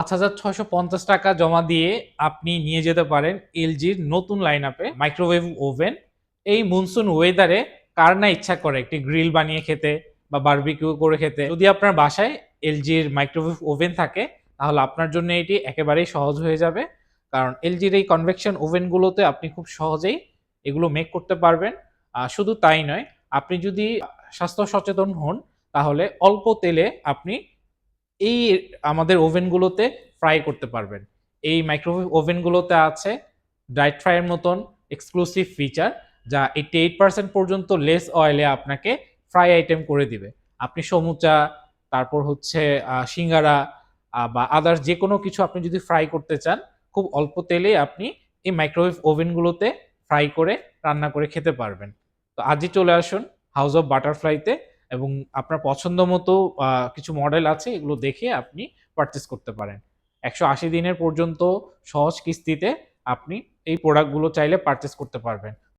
পাঁচ হাজার ছয়শো পঞ্চাশ টাকা জমা দিয়ে আপনি নিয়ে যেতে পারেন এলজির নতুন লাইন আপে মাইক্রোওয়েভ ওভেন এই মনসুন ওয়েদারে কার না ইচ্ছা করে একটি গ্রিল বানিয়ে খেতে বা বারবিকিউ করে খেতে? যদি আপনার বাসায় এলজির মাইক্রোওয়েভ ওভেন থাকে, তাহলে আপনার জন্য এটি একেবারেই সহজ হয়ে যাবে। কারণ এলজির এই কনভেকশন ওভেনগুলোতে আপনি খুব সহজেই এগুলো মেক করতে পারবেন। শুধু তাই নয়, আপনি যদি স্বাস্থ্য সচেতন হন, তাহলে অল্প তেলে আপনি এই আমাদের ওভেনগুলোতে ফ্রাই করতে পারবেন। এই মাইক্রোওয়েভ ওভেনগুলোতে আছে ডাইট ফ্রাইয়ের মতন এক্সক্লুসিভ ফিচার যা এইটি এইট পার্সেন্ট পর্যন্ত লেস অয়েলে আপনাকে ফ্রাই আইটেম করে দিবে। আপনি সমুচা, তারপর হচ্ছে সিঙ্গারা বা আদার্স যে কোনো কিছু আপনি যদি ফ্রাই করতে চান, খুব অল্প তেলেই আপনি এই মাইক্রোওয়েভ ওভেনগুলোতে ফ্রাই করে রান্না করে খেতে পারবেন। তো আজই চলে আসুন হাউস অফ বাটারফ্লাইতে এবং আপনার পছন্দ মতো কিছু মডেল আছে, এগুলো দেখে আপনি পারচেস করতে পারেন। একশো আশি দিনের পর্যন্ত সহজ কিস্তিতে আপনি এই প্রোডাক্টগুলো চাইলে পারচেস করতে পারবেন।